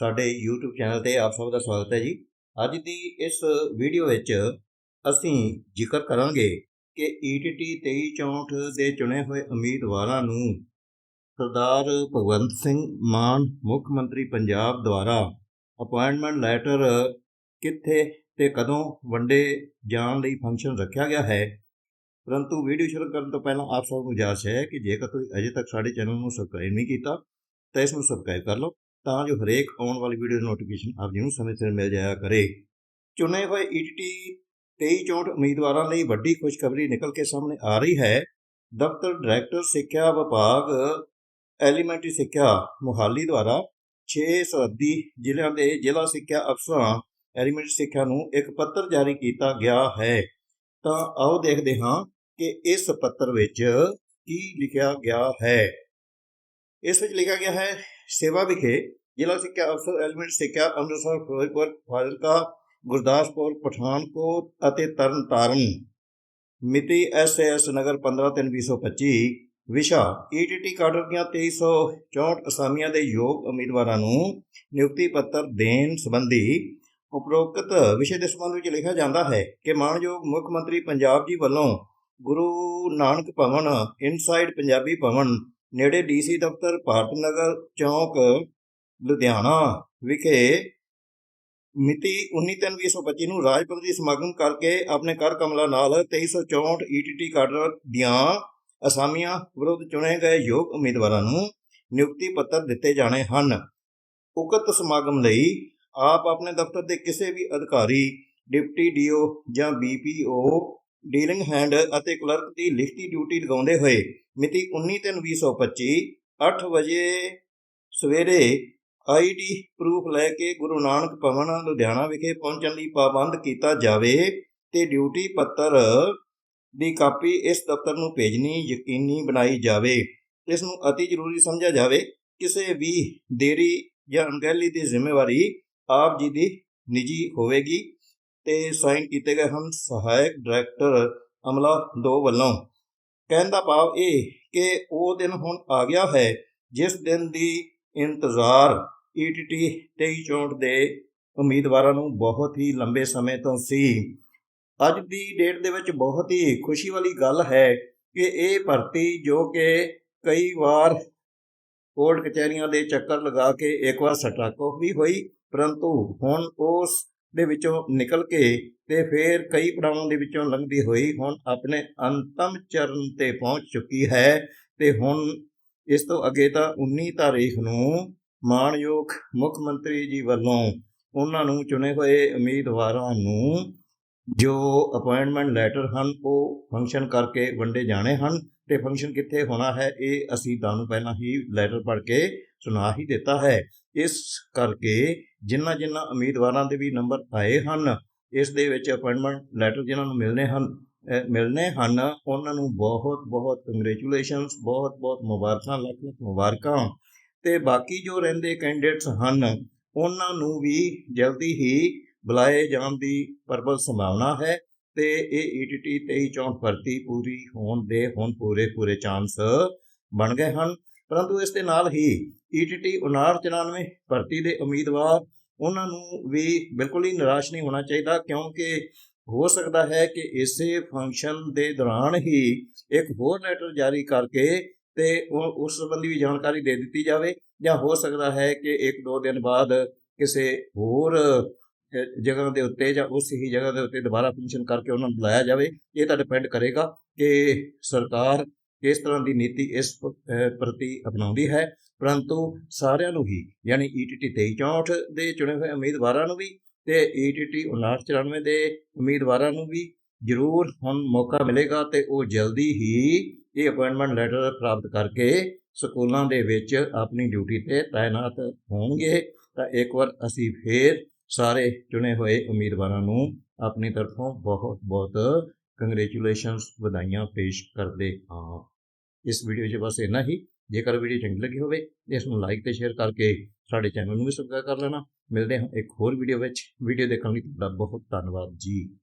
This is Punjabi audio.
ਸਾਡੇ YouTube ਚੈਨਲ ਤੇ ਆਪ ਸਭ ਦਾ ਸਵਾਗਤ ਹੈ ਜੀ। ਅੱਜ ਦੀ ਇਸ ਵੀਡੀਓ ਵਿੱਚ ਅਸੀਂ ਜ਼ਿਕਰ ਕਰਾਂਗੇ ਕਿ E ETT 2364 ਦੇ ਚੁਣੇ ਹੋਏ ਉਮੀਦਵਾਰਾਂ ਨੂੰ ਸਰਦਾਰ ਭਗਵੰਤ ਸਿੰਘ ਮਾਨ, ਮੁੱਖ ਮੰਤਰੀ ਪੰਜਾਬ ਦੁਆਰਾ ਅਪਾਇੰਟਮੈਂਟ ਲੈਟਰ ਕਿੱਥੇ ਤੇ ਕਦੋਂ ਵੰਡੇ ਜਾਣ ਲਈ ਫੰਕਸ਼ਨ ਰੱਖਿਆ ਗਿਆ ਹੈ। ਪਰੰਤੂ ਵੀਡੀਓ ਸ਼ੁਰੂ ਕਰਨ ਤੋਂ ਪਹਿਲਾਂ ਆਪ ਸਭ ਨੂੰ ਗੁਜ਼ਾਰਿਸ਼ ਹੈ ਕਿ ਜੇਕਰ ਤੁਸੀਂ ਅਜੇ ਤੱਕ ਸਾਡੇ ਚੈਨਲ ਨੂੰ ਸਬਸਕ੍ਰਾਈਬ ਨਹੀਂ ਕੀਤਾ, ਤਾਂ ਇਸ ਨੂੰ ਸਬਸਕ੍ਰਾਈਬ ਕਰ ਲਓ। ਤਾਂ ਜੋ ਹਰੇਕ ਆਉਣ ਵਾਲੀ ਵੀਡੀਓ ਦੀ ਨੋਟੀਫਿਕੇਸ਼ਨ ਆਪ ਜੀ ਨੂੰ ਸਮੇਂ ਸਿਰ ਮਿਲ ਜਾਇਆ ਕਰੇ। ਚੁਣੇ ਹੋਏ E ETT 2364 ਉਮੀਦਵਾਰਾਂ ਲਈ ਵੱਡੀ ਖੁਸ਼ਖਬਰੀ ਨਿਕਲ ਕੇ ਸਾਹਮਣੇ ਆ ਰਹੀ ਹੈ। ਦਫ਼ਤਰ ਡਾਇਰੈਕਟਰ ਸਿੱਖਿਆ ਵਿਭਾਗ ਐਲੀਮੈਂਟਰੀ ਸਿੱਖਿਆ, ਮੁਹਾਲੀ ਦੁਆਰਾ 6 ਸਰਹੱਦੀ ਜ਼ਿਲ੍ਹਿਆਂ ਦੇ ਜ਼ਿਲ੍ਹਾ ਸਿੱਖਿਆ ਅਫਸਰਾਂ ਐਲੀਮੈਂਟਰੀ ਸਿੱਖਿਆ ਨੂੰ ਇੱਕ ਪੱਤਰ ਜਾਰੀ ਕੀਤਾ ਗਿਆ ਹੈ। ਤਾਂ ਆਓ ਦੇਖਦੇ ਹਾਂ ਕਿ ਇਸ ਪੱਤਰ ਵਿੱਚ ਕੀ ਲਿਖਿਆ ਗਿਆ ਹੈ। ਇਸ ਵਿੱਚ ਲਿਖਿਆ ਗਿਆ ਹੈ ਸੇਵਾ ਵਿਖੇ ਜ਼ਿਲ੍ਹਾ ਸਿੱਖਿਆ ਅਫਸਰ ਐਲੀਮੈਂਟ ਸਿੱਖਿਆ ਅੰਮ੍ਰਿਤਸਰ ਫਿਰੋਜ਼ਪੁਰ ਫਾਜ਼ਿਲਕਾ ਗੁਰਦਾਸਪੁਰ ਪਠਾਨਕੋਟ ਅਤੇ ਤਰਨਤਾਰਨ ਮਿਤੀ ਐਸਐਸ ਨਗਰ 15/3/2025 ਵਿਸ਼ਾ ਈਟੀਟੀ ਕਾਡਰ ਦੀਆਂ 2364 ਅਸਾਮੀਆਂ ਦੇ ਯੋਗ ਉਮੀਦਵਾਰਾਂ ਨੂੰ ਨਿਯੁਕਤੀ ਪੱਤਰ ਦੇਣ ਸੰਬੰਧੀ ਉਪਰੋਕਤ ਵਿਸ਼ੇ ਦੇ ਸੰਬੰਧ ਵਿੱਚ ਲਿਖਿਆ ਜਾਂਦਾ ਹੈ ਕਿ ਮਾਨਯੋਗ ਮੁੱਖ ਮੰਤਰੀ ਪੰਜਾਬ ਜੀ ਵੱਲੋਂ ਗੁਰੂ ਨਾਨਕ ਭਵਨ ਇਨਸਾਈਡ ਪੰਜਾਬੀ ਭਵਨ ਨੇੜੇ ਡੀਸੀ ਦਫ਼ਤਰ, ਭਾਰਤ ਨਗਰ ਚੌਂਕ, ਲੁਧਿਆਣਾ ਵਿਖੇ ਮਿਤੀ 19/3/2025 ਨੂੰ ਰਾਜਪੁਰ ਦੀ ਸਮਾਗਮ ਕਰਕੇ ਆਪਣੇ ਕਰ ਕਮਲਾ ਨਾਲ 2364 ਈਟੀਟੀ ਕਾਡਰ ਦੀਆਂ ਅਸਾਮੀਆਂ ਵਿਰੁੱਧ ਚੁਣੇ ਗਏ ਯੋਗ ਉਮੀਦਵਾਰਾਂ ਨੂੰ ਨਿਯੁਕਤੀ ਪੱਤਰ ਦਿੱਤੇ ਜਾਣੇ ਹਨ। ਉਕਤ ਸਮਾਗਮ ਲਈ ਆਪ ਆਪਣੇ ਦਫ਼ਤਰ ਦੇ ਕਿਸੇ ਵੀ ਅਧਿਕਾਰੀ, ਡਿਪਟੀ ਡੀਓ ਜਾਂ ਬੀਪੀਓ ਡੀਲਿੰਗ ਹੈਂਡ ਅਤੇ ਕਲਰਕ ਦੀ ਲਿਖਤੀ ਡਿਊਟੀ ਲਗਾਉਂਦੇ ਹੋਏ ਮਿਤੀ 19/3/2025 8 ਵਜੇ ਸਵੇਰੇ ਆਈਡੀ ਪ੍ਰੂਫ ਲੈ ਕੇ ਗੁਰੂ ਨਾਨਕ ਭਵਨ, ਲੁਧਿਆਣਾ ਵਿਖੇ ਪਹੁੰਚਣ ਲਈ ਪਾਬੰਦ ਕੀਤਾ ਜਾਵੇ ਤੇ ਡਿਊਟੀ ਪੱਤਰ ਦੀ ਕਾਪੀ ਇਸ ਦਫ਼ਤਰ ਨੂੰ ਭੇਜਣੀ ਯਕੀਨੀ ਬਣਾਈ ਜਾਵੇ। ਇਸ ਨੂੰ ਅਤੀ ਜ਼ਰੂਰੀ ਸਮਝਿਆ ਜਾਵੇ। ਕਿਸੇ ਵੀ ਦੇਰੀ ਜਾਂ ਅਣਗਹਿਲੀ ਦੀ ਜ਼ਿੰਮੇਵਾਰੀ ਆਪ ਜੀ ਦੀ ਨਿੱਜੀ ਹੋਵੇਗੀ। ਤੇ ਸਾਈਨ ਕੀਤੇ ਗਏ ਹਨ। ਸਹਾਇਕ ਡਾਇਰੈਕਟਰ ਅਮਲਾ ਦੋ ਵੱਲੋਂ। ਕਹਿਣ ਦਾ ਭਾਵ ਇਹ ਕਿ ਉਹ ਦਿਨ ਹੁਣ ਆ ਗਿਆ ਹੈ, ਜਿਸ ਦਿਨ ਦੀ ਇੰਤਜ਼ਾਰ ਈਟੀਟੀ 2364 ਦੇ ਉਮੀਦਵਾਰਾਂ ਨੂੰ ਬਹੁਤ ਹੀ ਲੰਬੇ ਸਮੇਂ ਤੋਂ ਸੀ। ਅੱਜ ਦੀ ਡੇਟ ਦੇ ਵਿੱਚ ਬਹੁਤ ਹੀ ਖੁਸ਼ੀ ਵਾਲੀ ਗੱਲ ਹੈ ਕਿ ਇਹ ਭਰਤੀ ਜੋ ਕਿ ਕਈ ਵਾਰ ਕੋਰਟ ਕਚਹਿਰੀਆਂ ਦੇ ਚੱਕਰ ਲਗਾ ਕੇ ਇੱਕ ਵਾਰ ਸਟਾਕੋ ਵੀ ਹੋਈ, ਪਰੰਤੂ ਹੁਣ ਉਸ ਦੇ ਵਿੱਚੋਂ ਨਿਕਲ ਕੇ ਤੇ ਫਿਰ ਕਈ ਪੜਾਵਾਂ ਦੇ ਵਿੱਚੋਂ ਲੰਘਦੀ ਹੋਈ ਹੁਣ ਆਪਣੇ ਅੰਤਮ ਚਰਨ ਤੇ ਪਹੁੰਚ ਚੁੱਕੀ ਹੈ ਤੇ ਹੁਣ ਇਸ ਤੋਂ ਅੱਗੇ ਤਾਂ 19 ਤਾਰੀਖ ਨੂੰ ਮਾਨਯੋਗ ਮੁੱਖ ਮੰਤਰੀ ਜੀ ਵੱਲੋਂ ਉਹਨਾਂ ਨੂੰ ਚੁਣੇ ਹੋਏ ਉਮੀਦਵਾਰਾਂ ਨੂੰ ਜੋ ਅਪਾਇੰਟਮੈਂਟ ਲੈਟਰ ਹਨ, ਉਹ ਫੰਕਸ਼ਨ ਕਰਕੇ ਵੰਡੇ ਜਾਣੇ ਹਨ ਤੇ ਫੰਕਸ਼ਨ ਕਿੱਥੇ ਹੋਣਾ ਹੈ, ਇਹ ਅਸੀਂ ਤੁਹਾਨੂੰ ਪਹਿਲਾਂ ਹੀ ਲੈਟਰ ਪੜ੍ਹ ਕੇ ਸੁਣਾ ਹੀ ਦਿੱਤਾ ਹੈ। ਇਸ ਕਰਕੇ ਜਿਨ੍ਹਾਂ ਜਿਨ੍ਹਾਂ ਉਮੀਦਵਾਰਾਂ ਦੇ ਵੀ ਨੰਬਰ ਆਏ ਹਨ, ਇਸ ਦੇ ਵਿੱਚ ਅਪਾਇੰਟਮੈਂਟ ਲੈਟਰ ਜਿਨ੍ਹਾਂ ਨੂੰ ਮਿਲਨੇ ਹਨ, ਅਹ ਮਿਲਨੇ ਹਨ, ਉਹਨਾਂ ਨੂੰ ਬਹੁਤ ਬਹੁਤ ਕੰਗ੍ਰੈਚੁਲੇਸ਼ਨਸ ਬਹੁਤ ਬਹੁਤ ਮੁਬਾਰਕਾਂ ਲੱਖ ਲੱਖ ਮੁਬਾਰਕਾਂ। ਤੇ ਬਾਕੀ ਜੋ ਰਹਿੰਦੇ ਕੈਂਡੀਡੇਟਸ ਹਨ, ਉਹਨਾਂ ਨੂੰ ਵੀ ਜਲਦੀ ਹੀ ਬੁਲਾਏ ਜਾਣ ਦੀ ਪ੍ਰਬਲ ਸੰਭਾਵਨਾ ਹੈ ਤੇ ਇਹ E ਈਟੀਟੀ 2364 ਭਰਤੀ ਪੂਰੀ ਹੋਣ ਦੇ ਹੁਣ ਪੂਰੇ ਪੂਰੇ ਚਾਂਸ ਬਣ ਗਏ ਹਨ। ਪਰੰਤੂ ਇਸ ਦੇ ਨਾਲ ਹੀ E ਈਟੀਟੀ 5994 ਭਰਤੀ ਦੇ ਉਮੀਦਵਾਰ ਉਹਨਾਂ ਨੂੰ ਵੀ ਬਿਲਕੁਲ ਹੀ ਨਿਰਾਸ਼ ਨਹੀਂ ਹੋਣਾ ਚਾਹੀਦਾ ਕਿਉਂਕਿ ਹੋ ਸਕਦਾ ਹੈ ਕਿ ਇਸੇ ਫੰਕਸ਼ਨ ਦੇ ਦੌਰਾਨ ਹੀ ਇੱਕ ਹੋਰ ਲੈਟਰ ਜਾਰੀ ਕਰਕੇ ਤੇ ਉਹ ਉਸ ਸੰਬੰਧੀ ਵੀ ਜਾਣਕਾਰੀ ਦੇ ਦਿੱਤੀ ਜਾਵੇ ਜਾਂ ਹੋ ਸਕਦਾ ਹੈ ਕਿ ਇੱਕ ਦੋ ਦਿਨ ਬਾਅਦ ਕਿਸੇ ਹੋਰ ਜਗ੍ਹਾ ਦੇ ਉੱਤੇ ਜਾਂ ਉਸ ਹੀ ਜਗ੍ਹਾ ਦੇ ਉੱਤੇ ਦੁਬਾਰਾ ਫੰਕਸ਼ਨ ਕਰਕੇ ਉਹਨਾਂ ਨੂੰ ਬੁਲਾਇਆ ਜਾਵੇ। ਇਹ ਤਾਂ ਡਿਪੈਂਡ ਕਰੇਗਾ ਕਿ ਸਰਕਾਰ ਕਿਸ ਤਰ੍ਹਾਂ ਦੀ ਨੀਤੀ ਇਸ ਪ੍ਰਤੀ ਅਪਣਾਉਂਦੀ ਹੈ। ਪਰੰਤੂ ਸਾਰਿਆਂ ਨੂੰ ਹੀ, ਯਾਨੀ E ਈਟੀਟੀ 2364 ਦੇ ਚੁਣੇ ਹੋਏ ਉਮੀਦਵਾਰਾਂ ਨੂੰ ਵੀ ਤੇ E ਈਟੀਟੀ 5994 ਦੇ ਉਮੀਦਵਾਰਾਂ ਨੂੰ ਵੀ ਜ਼ਰੂਰ ਹੁਣ ਮੌਕਾ ਮਿਲੇਗਾ ਤੇ ਉਹ ਜਲਦੀ ਹੀ ਇਹ ਅਪਾਇੰਟਮੈਂਟ ਲੈਟਰ ਪ੍ਰਾਪਤ ਕਰਕੇ ਸਕੂਲਾਂ ਦੇ ਵਿੱਚ ਆਪਣੀ ਡਿਊਟੀ ਤੇ ਤਾਇਨਾਤ ਹੋਣਗੇ। ਤਾਂ ਇੱਕ ਵਾਰ ਅਸੀਂ ਫੇਰ ਸਾਰੇ ਚੁਣੇ ਹੋਏ ਉਮੀਦਵਾਰਾਂ ਨੂੰ ਆਪਣੀ ਤਰਫੋਂ ਬਹੁਤ ਬਹੁਤ ਕੰਗ੍ਰੈਚੁਲੇਸ਼ਨਸ ਵਧਾਈਆਂ ਪੇਸ਼ ਕਰਦੇ ਹਾਂ। ਇਸ ਵੀਡੀਓ 'ਚ ਬਸ ਇੰਨਾ ਹੀ। ਜੇਕਰ ਵੀਡੀਓ ਚੰਗੀ ਲੱਗੀ ਹੋਵੇ, ਇਸ ਨੂੰ ਲਾਈਕ ਤੇ ਸ਼ੇਅਰ ਕਰਕੇ ਸਾਡੇ ਚੈਨਲ ਨੂੰ ਵੀ ਸਬਸਕ੍ਰਾਈਬ ਕਰ ਲੈਣਾ। ਮਿਲਦੇ ਹਾਂ ਇੱਕ ਹੋਰ ਵੀਡੀਓ ਵਿੱਚ। ਵੀਡੀਓ ਦੇਖਣ ਲਈ ਤੁਹਾਡਾ ਬਹੁਤ ਧੰਨਵਾਦ ਜੀ।